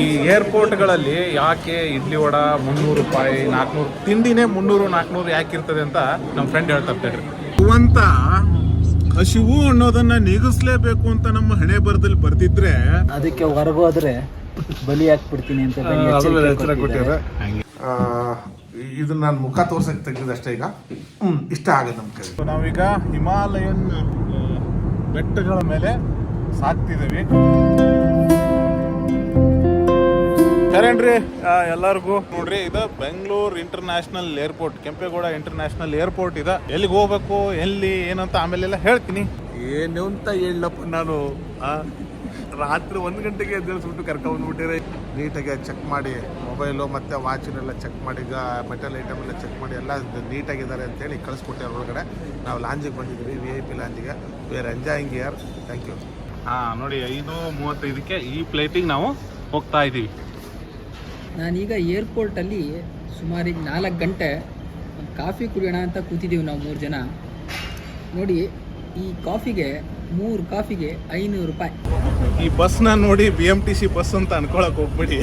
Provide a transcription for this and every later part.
ಈ ಏರ್ಪೋರ್ಟ್ಗಳಲ್ಲಿ ಯಾಕೆ ಇಡ್ಲಿ ವಡ ಮುನ್ನೂರು ರೂಪಾಯಿ ನಾಲ್ಕುನೂರು ತಿಂಡಿನೇ ಮುನ್ನೂರು ನಾಲ್ಕುನೂರು ಯಾಕೆ ಇರ್ತದೆ ಅಂತ ನಮ್ಮ ಫ್ರೆಂಡ್ ಹೇಳ್ತಾ ಇರ್ತಾರೆ ಅಂತ ಹಸಿವು ಅನ್ನೋದನ್ನ ನೀಗಿಸ್ಲೇಬೇಕು ಅಂತ ನಮ್ಮ ಹಣೆ ಬರದಲ್ಲಿ ಬರ್ತಿದ್ರೆ ಅದಕ್ಕೆ ಹೊರಗೋದ್ರೆ ಬಲಿ ಹಾಕ್ಬಿಡ್ತೀನಿ ಅಂತ ಎಚ್ಚರಿಕೆ ಕೊಟ್ಟಿದ್ದಾರೆ. ಇದು ನಾನು ಮುಖ ತೋರ್ಸಕ್ಕೆ ತೆಗೆದಷ್ಟೇ ಈಗ. ಹ್ಮ್ ಇಷ್ಟ ಆಗುತ್ತೆ ನಮ್ಮ ಕೈ ನಾವೀಗ ಹಿಮಾಲಯನ್ ಬೆಟ್ಟಗಳ ಮೇಲೆ ಸಾಕ್ತಿದ್ದೀವಿ. ಕರೇನ್ರಿ ಎಲ್ಲರಿಗೂ. ನೋಡ್ರಿ ಇದು Bengaluru international airport Kempegowda international airport ಇದೆ. ಎಲ್ಲಿಗೆ ಹೋಗ್ಬೇಕು ಎಲ್ಲಿ ಏನಂತ ಆಮೇಲೆಲ್ಲ ಹೇಳ್ತೀನಿ. ಏನು ಅಂತ ಹೇಳಪ್ಪ ನಾನು. ಆ, ರಾತ್ರಿ ಒಂದು ಗಂಟೆಗೆ ಎದ್ದೇಳಿಸ್ಬಿಟ್ಟು ಕರ್ಕೊಂಡ್ಬಿಟ್ಟಿರಿ ನೀಟಾಗಿ ಚೆಕ್ ಮಾಡಿ ಮೊಬೈಲು ಮತ್ತು ವಾಚಿನೆಲ್ಲ ಚೆಕ್ ಮಾಡಿ ಈಗ ಮೆಟಲ್ ಐಟಮ್ ಎಲ್ಲ ಚೆಕ್ ಮಾಡಿ ಎಲ್ಲ ನೀಟಾಗಿದ್ದಾರೆ ಅಂತೇಳಿ ಕಳಿಸ್ಕೊಟ್ಟೆ ಒಳಗಡೆ ನಾವು ಲಾಂಜಿಗೆ ಬಂದಿದ್ವಿ V I P ಲಾಂಜಿಗೆ we are enjoying here thank you ಹಾಂ ನೋಡಿ ಐದು ಮೂವತ್ತೈದಕ್ಕೆ ಈ ಫ್ಲೈಟಿಗೆ ನಾವು ಹೋಗ್ತಾ ಇದ್ದೀವಿ ನಾನೀಗ ಏರ್ಪೋರ್ಟಲ್ಲಿ ಸುಮಾರು ಈಗ ನಾಲ್ಕು ಗಂಟೆ ಕಾಫಿ ಕುಡಿಯೋಣ ಅಂತ ಕೂತಿದ್ದೀವಿ ನಾವು ಮೂರು ಜನ. ನೋಡಿ, ಈ ಕಾಫಿಗೆ ಮೂರು ಕಾಫಿಗೆ ಐನೂರು ರೂಪಾಯಿ. ಈ ಬಸ್ನ ನೋಡಿ B M T C bus ಅಂತ ಅನ್ಕೊಳಕ್ ಹೋಗ್ಬಿಡಿ.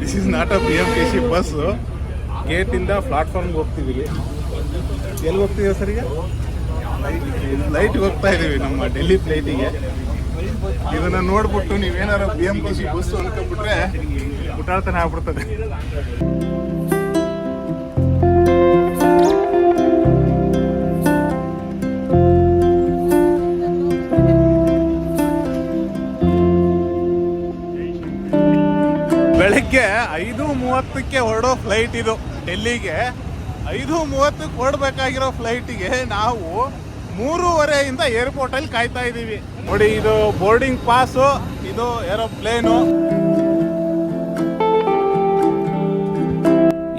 This is not a B M T C bus. ಗೇಟಿಂದ ಪ್ಲಾಟ್ಫಾರ್ಮ್ಗೆ ಹೋಗ್ತಿದ್ದೀವಿ. ಎಲ್ಲಿ ಹೋಗ್ತಿದ್ದೀವಿ ಸರ್ ಈಗ? ಲೈಟ್ಗೆ ಹೋಗ್ತಾ ಇದ್ದೀವಿ ನಮ್ಮ ಡೆಲ್ಲಿ ಫ್ಲೈಟಿಗೆ. ಇದನ್ನ ನೋಡ್ಬಿಟ್ಟು ನೀವೇನಾರ B M T C bus ಅನ್ಕೊಂಡ್ಬಿಟ್ರೆ ಮುಟ್ಟಾಳ್ತಾನೆ ಆಗ್ಬಿಡ್ತದೆ. ಬೆಳಗ್ಗೆ ಐದು ಮೂವತ್ತಕ್ಕೆ ಹೊರಡೋ ಫ್ಲೈಟ್ ಇದು. ಡೆಲ್ಲಿಗೆ ಐದು ಮೂವತ್ತಕ್ಕೆ ಹೊರಡ್ಬೇಕಾಗಿರೋ ಫ್ಲೈಟಿಗೆ ನಾವು ಮೂರುವರೆಯಿಂದ ಏರ್ಪೋರ್ಟಲ್ಲಿ ಕಾಯ್ತಾ ಇದ್ದೀವಿ. ನೋಡಿ, ಇದು ಬೋರ್ಡಿಂಗ್ ಪಾಸು, ಇದು ಏರೋಪ್ಲೇನು.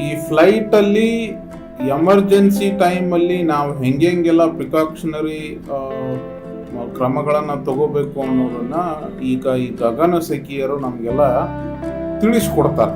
ಈ ಫ್ಲೈಟಲ್ಲಿ ಎಮರ್ಜೆನ್ಸಿ ಟೈಮಲ್ಲಿ ನಾವು ಹೆಂಗೆಲ್ಲ ಪ್ರಿಕಾಕ್ಷನರಿ ಕ್ರಮಗಳನ್ನು ತಗೋಬೇಕು ಅನ್ನೋದನ್ನ ಈಗ ಈ ಗಗನ ಸಖಿಯರು ನಮಗೆಲ್ಲ ತಿಳಿಸ್ಕೊಡ್ತಾರೆ.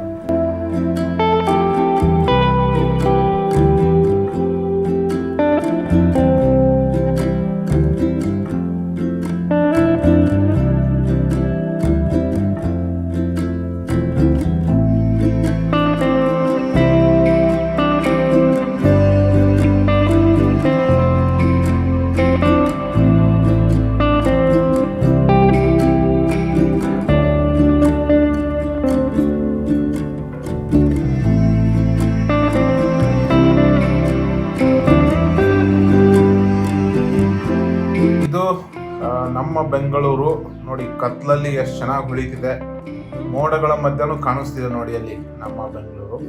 ಇದು ನಮ್ಮ ಬೆಂಗಳೂರು, ನೋಡಿ, ಕತ್ಲಲ್ಲಿ ಎಷ್ಟು ಚೆನ್ನಾಗಿ ಉಳಿತಿದೆ. ಮೋಡಗಳ ಮಧ್ಯನೂ ಕಾಣಿಸ್ತಿದೆ ನೋಡಿ ಅಲ್ಲಿ ನಮ್ಮ ಬೆಂಗಳೂರು.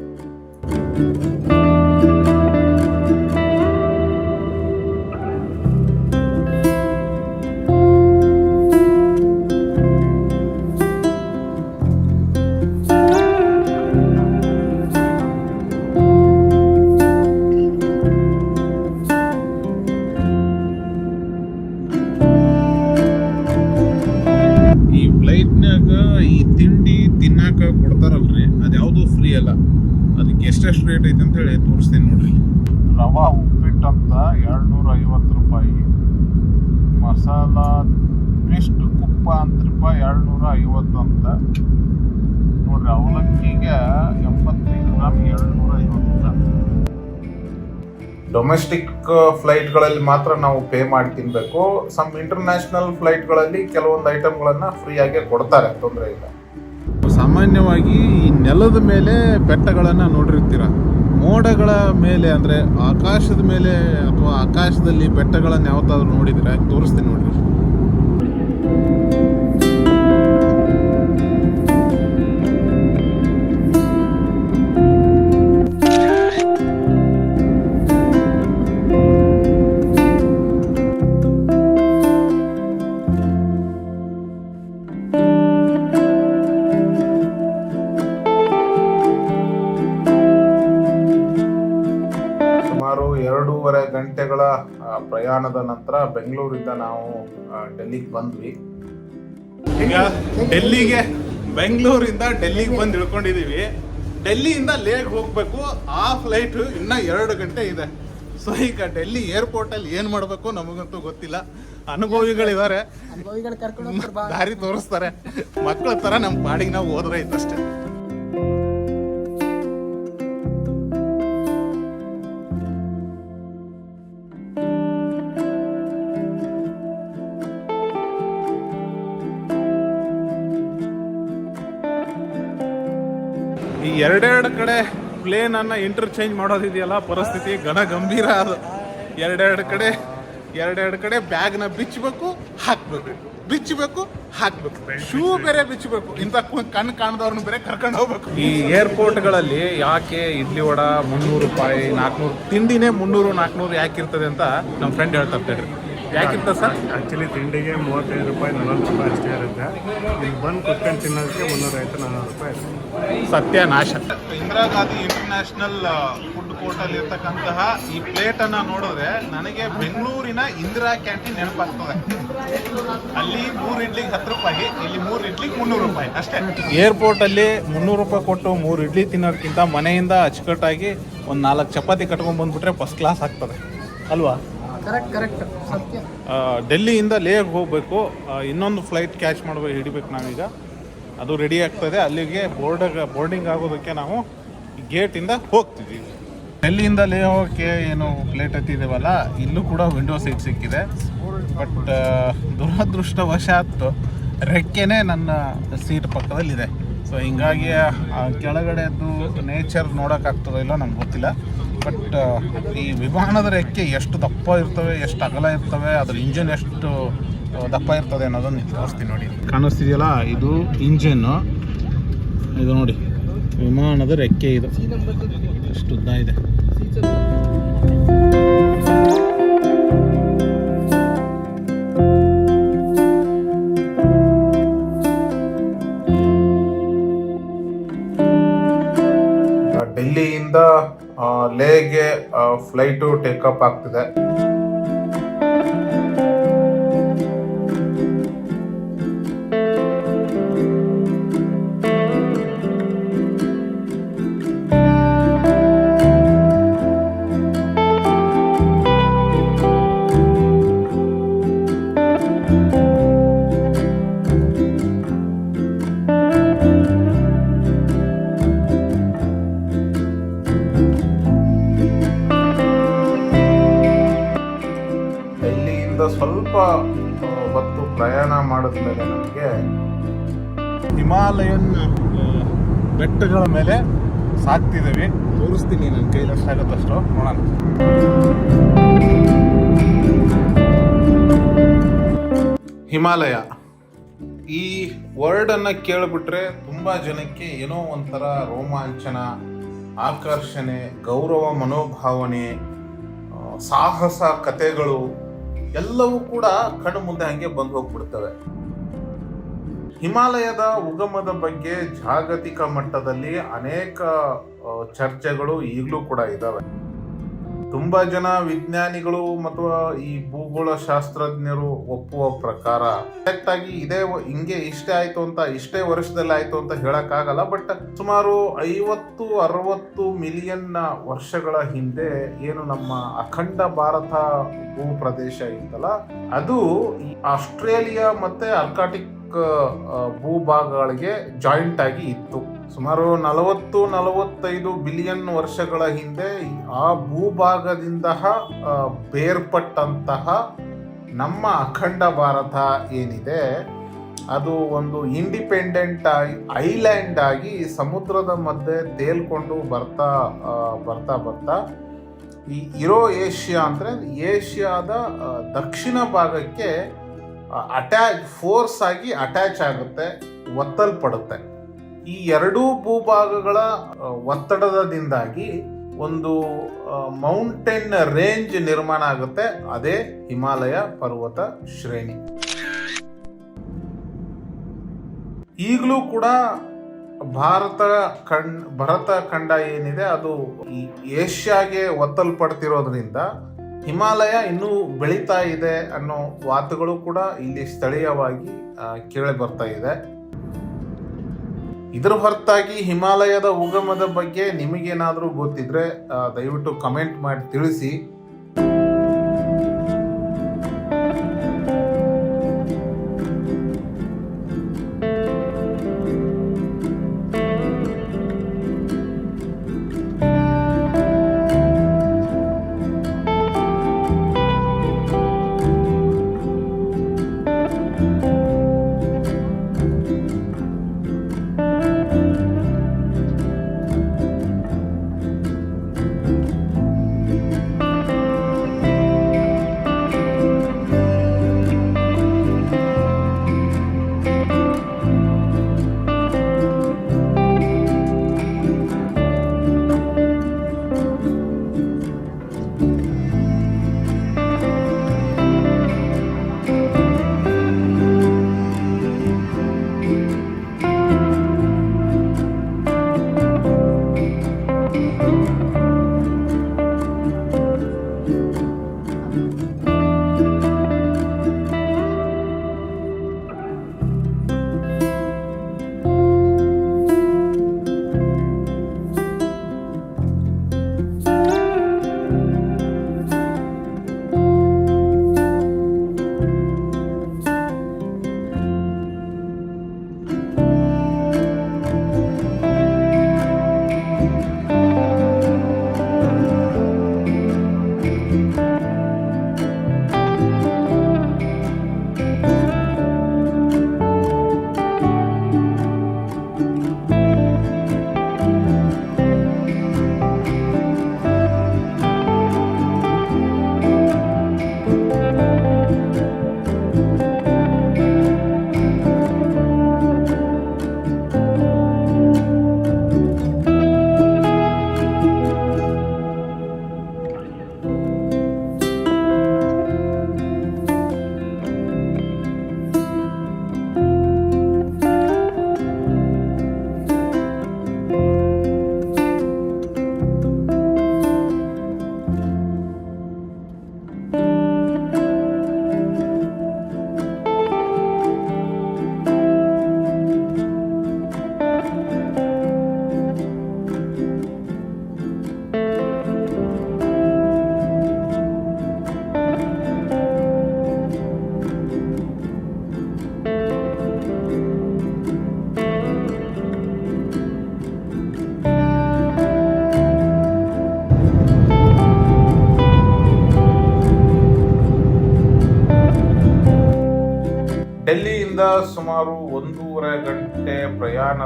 ಎಷ್ಟೆಷ್ಟು ರೇಟ್ ಐತೆ ಅಂತ ಹೇಳಿ ತೋರಿಸ್ತೀನಿ ನೋಡ್ರಿ. ರವಾ ಉಪ್ಪಿಟ್ಟು ಅಂತ ಎರಡ್ನೂರ ಐವತ್ತು ರೂಪಾಯಿ. ಮಸಾಲ ಪೇಸ್ಟ್ ಕುಪ್ಪ ಅಂತ ರೂಪಾಯಿ ಎರಡ್ನೂರ ಐವತ್ತು ಅಂತ. ನೋಡ್ರಿ ಅವಲಕ್ಕಿಗೆ ಎಂಬತ್ತೈದು ಗ್ರಾಮ್ ಎರಡುನೂರ ಐವತ್ತು ಗ್ರಾಮ್ ಡೊಮೆಸ್ಟಿಕ್ ಫ್ಲೈಟ್ಗಳಲ್ಲಿ ಮಾತ್ರ ನಾವು ಪೇ ಮಾಡಿ ತಿನ್ನಬೇಕು ಸಮ್ ಇಂಟರ್ನ್ಯಾಷನಲ್ ಫ್ಲೈಟ್ಗಳಲ್ಲಿ ಕೆಲವೊಂದು ಐಟಮ್ಗಳನ್ನ ಫ್ರೀಯಾಗಿ ಕೊಡ್ತಾರೆ, ತೊಂದರೆ ಇಲ್ಲ. ಸಾಮಾನ್ಯವಾಗಿ ಈ ನೆಲದ ಮೇಲೆ ಬೆಟ್ಟಗಳನ್ನು ನೋಡಿರ್ತೀರ? ಮೋಡಗಳ ಮೇಲೆ ಅಂದರೆ ಆಕಾಶದ ಮೇಲೆ ಅಥವಾ ಆಕಾಶದಲ್ಲಿ ಬೆಟ್ಟಗಳನ್ನು ಯಾವತ್ತಾದ್ರೂ ನೋಡಿದ್ರೆ? ತೋರಿಸ್ತೀನಿ ನೋಡ್ರಿ. ಪ್ರಯಾಣದ ನಂತರ ಬೆಂಗಳೂರಿಂದ ನಾವು ಡೆಲ್ಲಿಗೆ ಬಂದ್ವಿ. ಈಗ ಡೆಲ್ಲಿಗೆ ಬೆಂಗಳೂರಿಂದ ಡೆಲ್ಲಿಗೆ ಬಂದು ಇಳ್ಕೊಂಡಿದ್ದೀವಿ ಡೆಲ್ಲಿಯಿಂದ ಲೇಗ್ ಹೋಗಬೇಕು ಆ ಫ್ಲೈಟ್ ಇನ್ನ ಎರಡು ಗಂಟೆ ಇದೆ. ಸೊ ಈಗ ಡೆಲ್ಲಿ ಏರ್ಪೋರ್ಟ್ ಅಲ್ಲಿ ಮಾಡಬೇಕು ಮಾಡ್ಬೇಕು ನಮಗಂತೂ ಗೊತ್ತಿಲ್ಲ. ಅನುಭವಿಗಳಿದ್ದಾರೆ ಅನುಭವಿಗಳು ಕರ್ಕೊಂಡು ಹೋಗ್ತಾರೆ ಬಾ. ದಾರಿ ತೋರಿಸ್ತಾರೆ. ಮಕ್ಕಳ ತರ ನಮ್ಮ ಪಾಡಿಗೆ ನಾವು ಹೋದ್ರೆ ಐತಷ್ಟೇ ಈ ಎರಡೆರಡು ಕಡೆ ಪ್ಲೇನ್ ಅನ್ನ ಇಂಟರ್ಚೇಂಜ್ ಮಾಡೋದಿದೆಯಲ್ಲ, ಪರಿಸ್ಥಿತಿ ಘನ ಗಂಭೀರ ಅದು. ಎರಡೆರಡು ಕಡೆ ಎರಡೆರಡು ಕಡೆ ಬ್ಯಾಗ್ನ ಬಿಚ್ಚಬೇಕು ಹಾಕ್ಬೇಕು. ಬಿಚ್ಚಬೇಕು ಹಾಕ್ಬೇಕು. ಶೂ ಬೇರೆ ಬಿಚ್ಚಬೇಕು ಇಂಥ ಕಣ್ಣು ಕಾಣದವ್ರನ್ನ ಬೇರೆ ಕರ್ಕೊಂಡು ಹೋಗ್ಬೇಕು. ಈ ಏರ್ಪೋರ್ಟ್ಗಳಲ್ಲಿ ಯಾಕೆ ಇಡ್ಲಿ ವಡ ಮುನ್ನೂರು ರೂಪಾಯಿ ನಾಲ್ಕುನೂರು ತಿಂಡಿನೇ ಮುನ್ನೂರು ನಾಲ್ಕುನೂರು ಯಾಕೆ ಇರ್ತದೆ ಅಂತ ನಮ್ಮ ಫ್ರೆಂಡ್ ಹೇಳ್ತಾ ಇರ್ತಾರೆ ಯಾಕಿರ್ತದೆ ಸರ್? ಆ್ಯಕ್ಚುಲಿ ತಿಂಡಿಗೆ ಮೂವತ್ತೈದು ರೂಪಾಯಿ ನಲವತ್ತು ರೂಪಾಯಿ ಅಷ್ಟೇ ಇರುತ್ತೆ. ಇಲ್ಲಿ ಬಂದು ಕುತ್ಕೊಂಡು ತಿನ್ನೋದಕ್ಕೆ ಮುನ್ನೂರೈವತ್ತು ನಾನ್ನೂರು ರೂಪಾಯಿ ಇರುತ್ತೆ. ಸತ್ಯನಾಶ. ಇಂದಿರಾ ಗಾಂಧಿ ಇಂಟರ್ನ್ಯಾಷನಲ್ ಫುಡ್ ಕೋರ್ಟಲ್ಲಿ ಇರ್ತಕ್ಕಂತಹ ಈ ಪ್ಲೇಟನ್ನು ಅನ್ನ ನೋಡಿದ್ರೆ ನನಗೆ ಬೆಂಗಳೂರಿನ ಇಂದಿರಾ ಕ್ಯಾಂಟೀನ್ ನೆನಪಾಗ್ತದೆ. ಅಲ್ಲಿ ಮೂರು ಇಡ್ಲಿಗೆ ಹತ್ತು ರೂಪಾಯಿ ಇಲ್ಲಿ ಮೂರು ಇಡ್ಲಿಗೆ ಮುನ್ನೂರು ರೂಪಾಯಿ ಅಷ್ಟೇ. ಏರ್ಪೋರ್ಟಲ್ಲಿ ಮುನ್ನೂರು ರೂಪಾಯಿ ಕೊಟ್ಟು ಮೂರು ಇಡ್ಲಿ ತಿನ್ನೋದಕ್ಕಿಂತ ಮನೆಯಿಂದ ಅಚ್ಚುಕಟ್ಟಾಗಿ ಒಂದು ನಾಲ್ಕು ಚಪಾತಿ ಕಟ್ಕೊಂಡು ಬಂದುಬಿಟ್ರೆ ಫಸ್ಟ್ ಕ್ಲಾಸ್ ಆಗ್ತದೆ. ಅಲ್ವಾ? ಕರೆಕ್ಟ್ ಕರೆಕ್ಟ್, ಸತ್ಯ. ಡೆಲ್ಲಿಯಿಂದ ಲೇಹ್ಗೆ ಹೋಗಬೇಕು. ಇನ್ನೊಂದು ಫ್ಲೈಟ್ ಕ್ಯಾಚ್ ಮಾಡಬೇಕು ಹಿಡಿಬೇಕು ನಾವೀಗ. ಅದು ರೆಡಿ ಆಗ್ತದೆ. ಅಲ್ಲಿಗೆ ಬೋರ್ಡ್ ಬೋರ್ಡಿಂಗ್ ಆಗೋದಕ್ಕೆ ನಾವು ಗೇಟಿಂದ ಹೋಗ್ತಿದ್ದೀವಿ ಡೆಲ್ಲಿಯಿಂದ ಲೇ ಹೋಗೋಕ್ಕೆ ಏನು ಫ್ಲೈಟ್ ಹತ್ತಿದ್ದೇವಲ್ಲ ಇಲ್ಲೂ ಕೂಡ ವಿಂಡೋ ಸೀಟ್ ಸಿಕ್ಕಿದೆ. ಬಟ್ ದುರದೃಷ್ಟವಶಾತ್ ರೆಕ್ಕೆನೇ ನನ್ನ ಸೀಟ್ ಪಕ್ಕದಲ್ಲಿದೆ. ಸೊ ಹಿಂಗಾಗಿ ಕೆಳಗಡೆದು ನೇಚರ್ ನೋಡೋಕ್ಕಾಗ್ತದೋ ಇಲ್ಲೋ ನಂಗೆ ಗೊತ್ತಿಲ್ಲ. ಬಟ್ ಈ ವಿಮಾನದ ರೆಕ್ಕೆ ಎಷ್ಟು ದಪ್ಪ ಇರ್ತವೆ, ಎಷ್ಟು ಅಗಲ ಇರ್ತವೆ ಅದ್ರ ಇಂಜಿನ್ ಎಷ್ಟು ದಪ್ಪ ಇರ್ತದೆ ಅನ್ನೋದನ್ನ ತೋರಿಸ್ತೀನಿ ನೋಡಿ. ಕಾಣಿಸ್ತಿದೆಯಲ್ಲ, ಇದು ಇಂಜಿನ್ ಇದು ನೋಡಿ, ವಿಮಾನದ ರೆಕ್ಕೆ ಇದು. ಎಷ್ಟು ಉದ್ದ ಇದೆ. ಲೇಗೆ ಫ್ಲೈಟು ಟೇಕಪ್ ಆಗ್ತಿದೆ. ಸ್ವಲ್ಪ ಹೊತ್ತು ಪ್ರಯಾಣ ಮಾಡಿದ್ಮೇಲೆ ನಮಗೆ ಹಿಮಾಲಯನ್ ಬೆಟ್ಟಗಳ ಮೇಲೆ ಸಾಕ್ತಿದ್ದೀವಿ. ತೋರಿಸ್ತೀನಿ ನನ್ನ ಕೈಲಿ ಆಗುತ್ತಷ್ಟು ನೋಡೋಣ. ಹಿಮಾಲಯ. ಈ ವರ್ಡ್ ಅನ್ನ ಕೇಳಿಬಿಟ್ರೆ ತುಂಬಾ ಜನಕ್ಕೆ ಏನೋ ಒಂಥರ ರೋಮಾಂಚನ ಆಕರ್ಷಣೆ ಗೌರವ ಮನೋಭಾವನೆ ಸಾಹಸ ಕಥೆಗಳು ಎಲ್ಲವೂ ಕೂಡ ಕಣ್ಣು ಮುಂದೆ ಹಂಗೆ ಬಂದು ಹೋಗ್ಬಿಡ್ತವೆ. ಹಿಮಾಲಯದ ಉಗಮದ ಬಗ್ಗೆ ಜಾಗತಿಕ ಮಟ್ಟದಲ್ಲಿ ಅನೇಕ ಚರ್ಚೆಗಳು ಈಗಲೂ ಕೂಡ ಇದ್ದಾವೆ ತುಂಬಾ ಜನ ವಿಜ್ಞಾನಿಗಳು ಮತ್ತು ಈ ಭೂಗೋಳ ಶಾಸ್ತ್ರಜ್ಞರು ಒಪ್ಪುವ ಪ್ರಕಾರ ಕರೆಕ್ಟ್ ಆಗಿ ಇದೇ ಹಿಂಗೆ ಇಷ್ಟೇ ಆಯ್ತು ಅಂತ, ಇಷ್ಟೇ ವರ್ಷದಲ್ಲಿ ಆಯ್ತು ಅಂತ ಹೇಳಕ್ಕಾಗಲ್ಲ ಬಟ್ ಸುಮಾರು ಐವತ್ತು, ಅರವತ್ತು ಮಿಲಿಯನ್ ವರ್ಷಗಳ ಹಿಂದೆ ಏನು ನಮ್ಮ ಅಖಂಡ ಭಾರತ ಭೂ ಪ್ರದೇಶ ಇತ್ತಲ್ಲ, ಅದು ಆಸ್ಟ್ರೇಲಿಯಾ ಮತ್ತೆ ಅರ್ಕಾಟಿಕ್ ಭೂಭಾಗಗಳಿಗೆ ಜಾಯಿಂಟ್ ಆಗಿ ಇತ್ತು. ಸುಮಾರು ನಲವತ್ತು, ನಲವತ್ತೈದು ಬಿಲಿಯನ್ ವರ್ಷಗಳ ಹಿಂದೆ ಆ ಭೂಭಾಗದಿಂದ ಬೇರ್ಪಟ್ಟಂತಹ ನಮ್ಮ ಅಖಂಡ ಭಾರತ ಏನಿದೆ, ಅದು ಒಂದು ಇಂಡಿಪೆಂಡೆಂಟ್ ಆಗಿ ಐಲ್ಯಾಂಡ್ ಆಗಿ ಸಮುದ್ರದ ಮಧ್ಯೆ ತೇಲ್ಕೊಂಡು ಬರ್ತಾ ಬರ್ತಾ ಬರ್ತಾ, ಈ ಇರೋ ಏಷ್ಯಾ ಅಂದರೆ ಏಷ್ಯಾದ ದಕ್ಷಿಣ ಭಾಗಕ್ಕೆ ಅಟ್ಯಾಚ್ ಫೋರ್ಸ್ ಆಗಿ ಅಟ್ಯಾಚ್ ಆಗುತ್ತೆ, ಒತ್ತಲ್ಪಡುತ್ತೆ. ಈ ಎರಡೂ ಭೂಭಾಗಗಳ ಒತ್ತಡದಿಂದಾಗಿ ಒಂದು ಮೌಂಟೇನ್ ರೇಂಜ್ ನಿರ್ಮಾಣ ಆಗುತ್ತೆ, ಅದೇ ಹಿಮಾಲಯ ಪರ್ವತ ಶ್ರೇಣಿ. ಈಗಲೂ ಕೂಡ ಭಾರತ ಖಂಡ್, ಭರತ ಖಂಡ ಏನಿದೆ, ಅದು ಈ ಏಷ್ಯಾಗೆ ಒತ್ತಲ್ಪಡ್ತಿರೋದ್ರಿಂದ ಹಿಮಾಲಯ ಇನ್ನೂ ಬೆಳೀತಾ ಇದೆ ಅನ್ನೋ ವಾತುಗಳು ಕೂಡ ಇಲ್ಲಿ ಸ್ಥಳೀಯವಾಗಿ ಕೇಳಿ ಬರ್ತಾ ಇದೆ. ಇದರ ಹೊರತಾಗಿ ಹಿಮಾಲಯದ ಉಗಮದ ಬಗ್ಗೆ ನಿಮಗೇನಾದರೂ ಗೊತ್ತಿದ್ರೆ ದಯವಿಟ್ಟು ಕಮೆಂಟ್ ಮಾಡಿ ತಿಳಿಸಿ.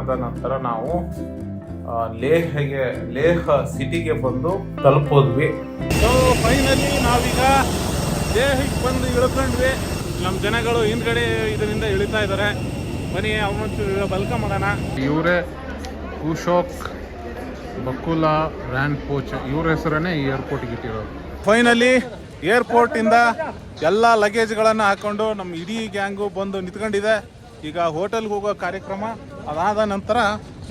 ಪ್ರಯಾಣದ ನಂತರ ನಾವು ಲೇಹಗೆ ಲೇಹ ಸಿಟಿಗೆ ಬಂದು ತಲುಪೋದ್ವಿ. ಸೊ ಫೈನಲಿ ನಾವೀಗ ದೇಹಕ್ಕೆ ಬಂದು ಇಳ್ಕೊಂಡ್ವಿ. ನಮ್ಮ ಜನಗಳು ಹಿಂದ್ಗಡೆ ಇದರಿಂದ ಇಳಿತಾ ಇದ್ದಾರೆ ಬನ್ನಿ ಅವನು ಬಲ್ಕ ಮಾಡೋಣ. ಇವರೇ ಕುಶೋಕ್ ಬಕುಲಾ ರ್ಯಾಂಡ್ ಪೋಚ್ ಇವ್ರ ಹೆಸರನ್ನೇ ಈ ಏರ್ಪೋರ್ಟ್ಗೆ ಇಟ್ಟಿರೋದು. ಫೈನಲಿ ಏರ್ಪೋರ್ಟಿಂದ ಎಲ್ಲ ಲಗೇಜ್ಗಳನ್ನು ಹಾಕೊಂಡು ನಮ್ಮ ಇಡೀ ಗ್ಯಾಂಗು ಬಂದು ನಿಂತ್ಕೊಂಡಿದೆ. ಈಗ ಹೋಟೆಲ್ಗೆ ಹೋಗೋ ಕಾರ್ಯಕ್ರಮ ಅದಾದ ನಂತರ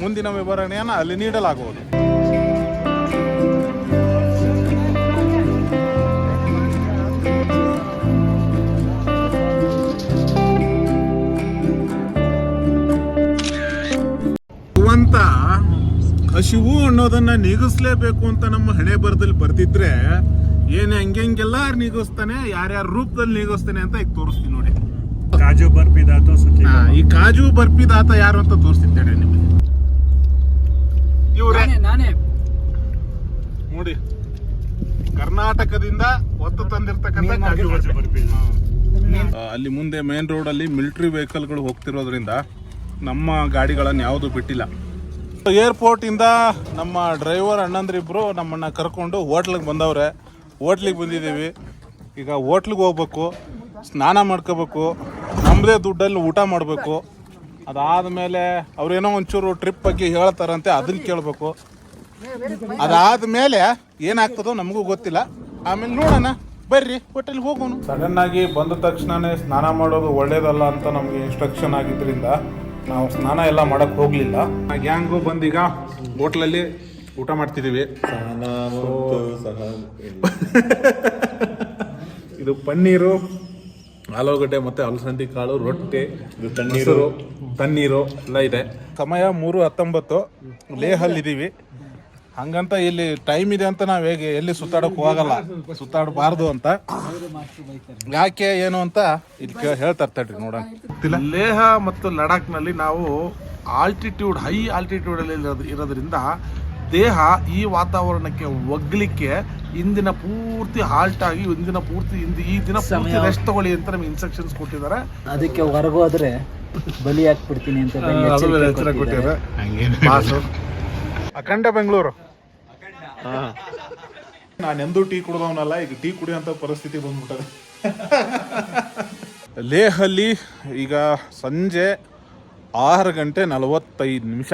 ಮುಂದಿನ ವಿವರಣೆಯನ್ನು ಅಲ್ಲಿ ನೀಡಲಾಗುವುದು. ಅಂತ ಹಸಿವು ಅನ್ನೋದನ್ನ ನೀಗಿಸ್ಲೇಬೇಕು ಅಂತ ನಮ್ಮ ಹಣೆ ಬರದಲ್ಲಿ ಬರ್ತಿದ್ರೆ ಏನ್ ಹೆಂಗೆಲ್ಲ ನೀಗಿಸ್ತಾನೆ, ಯಾರ್ಯಾರ ರೂಪದಲ್ಲಿ ನೀಗಿಸ್ತಾನೆ ಅಂತ ಈಗ ತೋರಿಸ್ತೀನಿ ನೋಡಿ. ಕಾಜು ಬರ್ಪಿದಾತ ದಾತು ಸುಖಿ ಹಾ, ಈ ಕಾಜು ಬರ್ಪಿದಾತ ಯಾರು ಅಂತ ತೋರಿಸ್ತಿದ್ದೇನೆ ನಿಮಗೆ. ಇವ್ರೆ ನಾನೇ ನಾನೇ. ನೋಡಿ. ಕರ್ನಾಟಕದಿಂದ ಒತ್ತು ತಂದಿರ್ತಕ್ಕಂಥ ಕಾಜು ಬರ್ಫಿ ಬರ್ಫಿ ಆ, ಅಲ್ಲಿ ಮುಂದೆ ಮೇನ್ ರೋಡ್ ಅಲ್ಲಿ ಮಿಲಿಟರಿ ವೆಹಿಕಲ್ಗಳು ಹೋಗ್ತಿರೋದ್ರಿಂದ ನಮ್ಮ ಗಾಡಿಗಳನ್ನು ಯಾವುದು ಬಿಟ್ಟಿಲ್ಲ. ಏರ್ಪೋರ್ಟ್ ಇಂದ ನಮ್ಮ ಡ್ರೈವರ್ ಅಣ್ಣಂದ್ರಿಬ್ರು ನಮ್ಮನ್ನ ಕರ್ಕೊಂಡು ಹೋಟ್ಲಿಗೆ ಬಂದವ್ರೆ. ಹೋಟ್ಲಿಗೆ ಬಂದಿದ್ದೀವಿ. ಈಗ ಹೋಟ್ಲಿಗೆ ಹೋಗ್ಬೇಕು. ಸ್ನಾನ ಮಾಡ್ಕೋಬೇಕು. ನಮ್ಮದೇ ದುಡ್ಡಲ್ಲಿ ಊಟ ಮಾಡಬೇಕು. ಅದಾದಮೇಲೆ ಅವ್ರೇನೋ ಒಂಚೂರು ಟ್ರಿಪ್ ಬಗ್ಗೆ ಹೇಳ್ತಾರಂತೆ ಅದನ್ನ ಕೇಳಬೇಕು. ಅದಾದಮೇಲೆ ಏನಾಗ್ತದೋ ನಮಗೂ ಗೊತ್ತಿಲ್ಲ. ಆಮೇಲೆ ನೋಡೋಣ. ಬರ್ರಿ ಹೋಟೆಲ್ ಹೋಗೋಣ. ಸಡನ್ ಆಗಿ ಬಂದ ತಕ್ಷಣನೇ ಸ್ನಾನ ಮಾಡೋದು ಒಳ್ಳೇದಲ್ಲ ಅಂತ ನಮಗೆ ಇನ್ಸ್ಟ್ರಕ್ಷನ್ ಆಗಿದ್ರಿಂದ ನಾವು ಸ್ನಾನ ಎಲ್ಲ ಮಾಡಕ್ ಹೋಗಲಿಲ್ಲ. ಗ್ಯಾಂಗು ಬಂದೀಗ ಹೋಟ್ಲಲ್ಲಿ ಊಟ ಮಾಡ್ತಿದೀವಿ. ಇದು ಪನ್ನೀರು ಆಲೂಗಡ್ಡೆ ಮತ್ತೆ ಅಲಸಂದಿ ಕಾಳು ರೊಟ್ಟಿ ತಣ್ಣೀರು. ತಣ್ಣೀರು ಎಲ್ಲ ಇದೆ. ಸಮಯ ಮೂರು ಹತ್ತೊಂಬತ್ತು. ಲೇಹಲ್ಲಿದ್ದೀವಿ ಹಂಗಂತ ಇಲ್ಲಿ ಟೈಮ್ ಇದೆ ಅಂತ ನಾವು ಹೇಗೆ ಎಲ್ಲಿ ಸುತ್ತಾಡಕ್ ಹೋಗಲ್ಲ ಸುತ್ತಾಡಬಾರ್ದು ಅಂತ. ಯಾಕೆ ಏನು ಅಂತ ಇಲ್ಲಿ ಹೇಳ್ತಾ ಹೇಳ್ತಾರೆ ತಡ್ರಿ ನೋಡೋಣ ಲೇಹ ಮತ್ತು ಲಡಾಖ್ನಲ್ಲಿ ನಾವು ಆಲ್ಟಿಟ್ಯೂಡ್ ಹೈ ಆಲ್ಟಿಟ್ಯೂಡ್ ಅಲ್ಲಿ ಇರೋದ್ರಿಂದ ದೇಹ ಈ ವಾತಾವರಣಕ್ಕೆ ಒಗ್ಲಿಕ್ಕೆ ಇಂದಿನ ಪೂರ್ತಿ ಹಾಲ್ಟ್ ಆಗಿ ಇಂದಿನ ಪೂರ್ತಿ ಇಂದ ಈ ದಿನ ಪೂರ್ತಿ ರೆಸ್ಟ್ ತಗೊಳ್ಳಿ ಅಂತ ನಮ್ಗೆ ಇನ್ಸ್ಟ್ರಕ್ಷನ್ಸ್ ಕೊಟ್ಟಿದ್ದಾರೆ. ಅದಕ್ಕೆ ಹೊರಗೋದ್ರೆ ಬಲಿ ಹಾಕ್ಬಿಡ್ತೀನಿ ಅಂತ ಕೊಟ್ಟಿದ್ದಾರೆ. ಅಖಂಡ ಬೆಂಗಳೂರು. ನಾನೆಂದೂ ಟೀ ಕುಡ್ದವನಲ್ಲ ಈಗ ಟೀ ಕುಡಿಯೋಂಥ ಪರಿಸ್ಥಿತಿ ಬಂದ್ಬಿಟ್ಟದೆ. ಲೇಹಲ್ಲಿ ಈಗ ಸಂಜೆ ಆರು ಗಂಟೆ ನಲವತ್ತೈದು ನಿಮಿಷ.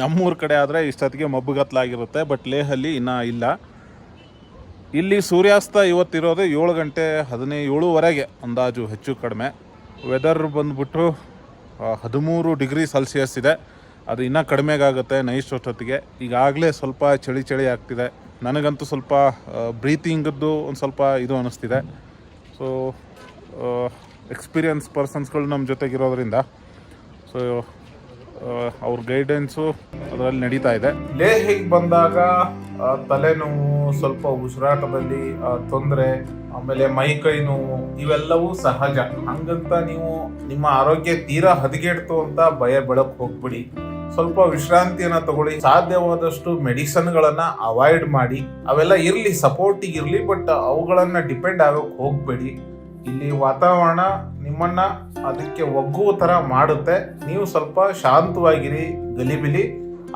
ನಮ್ಮೂರ ಕಡೆ ಆದರೆ ಇಷ್ಟೊತ್ತಿಗೆ ಮಬ್ಬುಗತ್ತಲಾಗಿರುತ್ತೆ ಬಟ್ ಲೇಹಲ್ಲಿ ಇನ್ನೂ ಇಲ್ಲ. ಇಲ್ಲಿ ಸೂರ್ಯಾಸ್ತ ಇವತ್ತಿರೋದು ಏಳು ಗಂಟೆ ಹದಿನೈದು ಏಳುವರೆಗೆ ಅಂದಾಜು ಹೆಚ್ಚು ಕಡಿಮೆ. ವೆದರ್ ಬಂದುಬಿಟ್ಟು ಹದಿಮೂರು ಡಿಗ್ರಿ ಸೆಲ್ಸಿಯಸ್ ಇದೆ. ಅದು ಇನ್ನೂ ಕಡಿಮೆಗಾಗುತ್ತೆ ನೈಟ್ ಅಷ್ಟೊತ್ತಿಗೆ. ಈಗಾಗಲೇ ಸ್ವಲ್ಪ ಚಳಿ ಚಳಿ ಆಗ್ತಿದೆ. ನನಗಂತೂ ಸ್ವಲ್ಪ ಬ್ರೀತಿಂಗದ್ದು ಒಂದು ಸ್ವಲ್ಪ ಇದು ಅನ್ನಿಸ್ತಿದೆ ಸೊ ಎಕ್ಸ್ಪೀರಿಯನ್ಸ್ ಪರ್ಸನ್ಸ್ಗಳು ನಮ್ಮ ಜೊತೆಗಿರೋದ್ರಿಂದ ಸೊ ಅವ್ರ ಗೈಡೆನ್ಸು ಅದರಲ್ಲಿ ನಡೀತಾ ಇದೆ. ಲೇಹಿಗೆ ಬಂದಾಗ ತಲೆನೋವು ಸ್ವಲ್ಪ ಉಸಿರಾಟದಲ್ಲಿ ತೊಂದರೆ, ಆಮೇಲೆ ಮೈ ಕೈ ನೋವು, ಇವೆಲ್ಲವೂ ಸಹಜ. ಹಂಗಂತ ನೀವು ನಿಮ್ಮ ಆರೋಗ್ಯ ತೀರಾ ಹದಗೆಡ್ತು ಅಂತ ಭಯ ಬೆಳಕ್ ಹೋಗ್ಬಿಡಿ. ಸ್ವಲ್ಪ ವಿಶ್ರಾಂತಿಯನ್ನ ತಗೊಳ್ಳಿ. ಸಾಧ್ಯವಾದಷ್ಟು ಮೆಡಿಸನ್ಗಳನ್ನ ಅವಾಯ್ಡ್ ಮಾಡಿ. ಅವೆಲ್ಲ ಇರ್ಲಿ, ಸಪೋರ್ಟಿಗೆ ಇರ್ಲಿ, ಬಟ್ ಅವುಗಳನ್ನ ಡಿಪೆಂಡ್ ಆಗೋಕೆ ಹೋಗ್ಬೇಡಿ. ಇಲ್ಲಿ ವಾತಾವರಣ ನಿಮ್ಮನ್ನ ಅದಕ್ಕೆ ಒಗ್ಗುವ ತರ ಮಾಡುತ್ತೆ. ನೀವು ಸ್ವಲ್ಪ ಶಾಂತವಾಗಿರಿ ಗಲಿಬಿಲಿ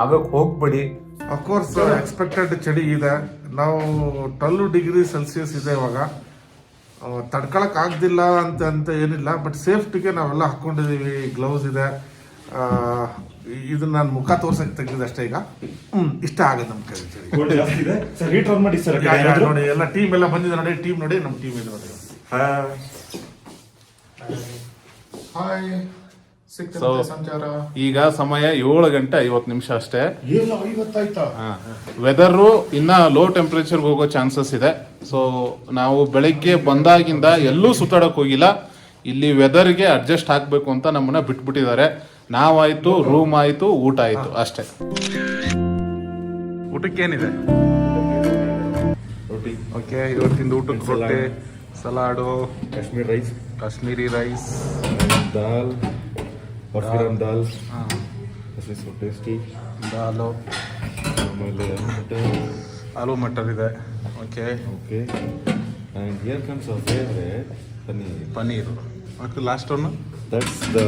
ಆಗಕ್ ಹೋಗ್ಬೇಡಿ. ಅಫ್ಕೋರ್ಸ್ ಎಕ್ಸ್ಪೆಕ್ಟೆಡ್ ಚಳಿ ಇದೆ. ನಾವು ಟ್ವೆಲ್ ಡಿಗ್ರಿ ಸೆಲ್ಸಿಯಸ್ ಇದೆ ಇವಾಗ. ತಡ್ಕೊಳಕ್ ಆಗ್ದಿಲ್ಲ ಅಂತ ಅಂತ ಏನಿಲ್ಲ ಬಟ್ ಸೇಫ್ಟಿಗೆ ನಾವೆಲ್ಲ ಹಾಕೊಂಡಿದೀವಿ. ಗ್ಲೌಸ್ ಇದೆ. ಇದು ಇದನ್ನ ನಾನು ಮುಖ ತೋರ್ಸಕ್ಕೆ ತೆಗ್ದಿದೆ ಅಷ್ಟೇ ಈಗ. ಹ್ಞೂ ಇಷ್ಟ ಆಗುತ್ತೆ ನಮ್ಮ ಕೈ ನೋಡಿ ಎಲ್ಲ ಟೀಮ್ ಎಲ್ಲ ಬಂದಿದೆ ನೋಡಿ ಟೀಮ್ ನೋಡಿ ನಮ್ಮ ಟೀಮ್ ಇದೆ ನೋಡಿ ಹಾಯ್ ಸಂಚಾರ? ಈಗ ಸಮಯ ಏಳು ಗಂಟೆ ಐವತ್ತು ನಿಮಿಷ ಅಷ್ಟೇ. ಏನು ವೆದರು ಇನ್ನ ಲೋ ಟೆಂಪರೇಚರ್ ಹೋಗೋ ಚಾನ್ಸಸ್ ಇದೆ. ಸೊ ನಾವು ಬೆಳಗ್ಗೆ ಬಂದಾಗಿಂದ ಎಲ್ಲೂ ಸುತ್ತಾಡಕ್ ಹೋಗಿಲ್ಲ. ಇಲ್ಲಿ ವೆದರ್ಗೆ ಅಡ್ಜಸ್ಟ್ ಆಗ್ಬೇಕು ಅಂತ ನಮ್ಮನ್ನ ಬಿಟ್ಬಿಟ್ಟಿದ್ದಾರೆ. ನಾವಾಯ್ತು ರೂಮ್ ಆಯ್ತು ಊಟ ಆಯ್ತು ಅಷ್ಟೇ. ಊಟಕ್ಕೇನಿದೆ? ಓಕೆ ಇವತ್ತಿಂದ ಊಟಕ್ಕೆ ರೊಟ್ಟಿ. Salad Kashmir rice. Kashmiri rice ದಾಲ್ ಪರ್ಫಿರಮ್ ದಾಲ್. ಸೊ ಟೇಸ್ಟಿ ದಾಲು. ಆಮೇಲೆ ಆಲೂ ಮಟರ್ ಇದೆ. Okay. Okay. And here comes our favourite paneer. Paneer. Okay last one that's the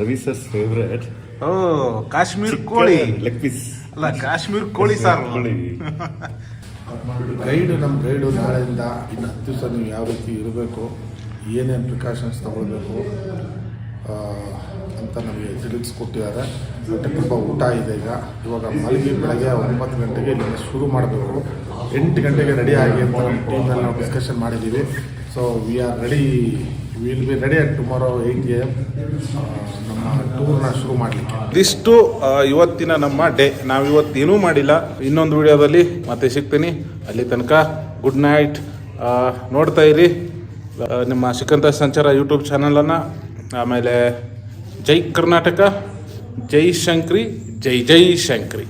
Ravi's favourite favorite. Oh Kashmir ಕೋಳಿ. ಲೆಗ್ ಪೀಸ್ ಅಲ್ಲ ಕಾಶ್ಮೀರ್ ಕೋಳಿ ಸಾರು. ಕೋಳಿ ಗೈಡು ನಮ್ಮ ಗೈಡು ನಾಳೆಯಿಂದ ಇನ್ನು ಹತ್ತು ದಿವಸ ನೀವು ಯಾವ ರೀತಿ ಇರಬೇಕು, ಏನೇನು ಪ್ರಿಕಾಷನ್ಸ್ ತಗೊಳ್ಬೇಕು ಅಂತ ನಮಗೆ ತಿಳಿಸ್ಕೊಟ್ಟಿದ್ದಾರೆ. ತುಂಬ ಊಟ ಇದೆ ಈಗ. ಇವಾಗ ಮಲಗಿ ಬೆಳಗ್ಗೆ ಒಂಬತ್ತು ಗಂಟೆಗೆ ಇಲ್ಲಿಂದ ಶುರು ಮಾಡಬೇಕು. ಎಂಟು ಗಂಟೆಗೆ ರೆಡಿ ಆಗಿ ಅಂತ ನಮ್ಮ ಟೀಮ್ನಲ್ಲಿ ನಾವು ಡಿಸ್ಕಷನ್ ಮಾಡಿದ್ದೀವಿ. So we are ready will be ready at tomorrow ನಮ್ಮ ಟೂರ್ನ ಶುರು ಮಾಡಲಿಕ್ಕೆ. ಇದಿಷ್ಟು ಇವತ್ತಿನ ನಮ್ಮ ಡೇ. ನಾವು ಇವತ್ತೇನೂ ಮಾಡಿಲ್ಲ. ಇನ್ನೊಂದು ವಿಡಿಯೋದಲ್ಲಿ ಮತ್ತೆ ಸಿಗ್ತೀನಿ. ಅಲ್ಲಿ ತನಕ ಗುಡ್ ನೈಟ್ ನೋಡ್ತಾ ಇರಿ. ನಿಮ್ಮ ಸಿಕ್ಕಂಥ ಸಂಚಾರ ಯೂಟ್ಯೂಬ್ ಚಾನಲನ್ನು ಆಮೇಲೆ ಜೈ ಕರ್ನಾಟಕ, ಜೈ ಶಂಕ್ರಿ, ಜೈ ಜೈ ಶಂಕ್ರಿ.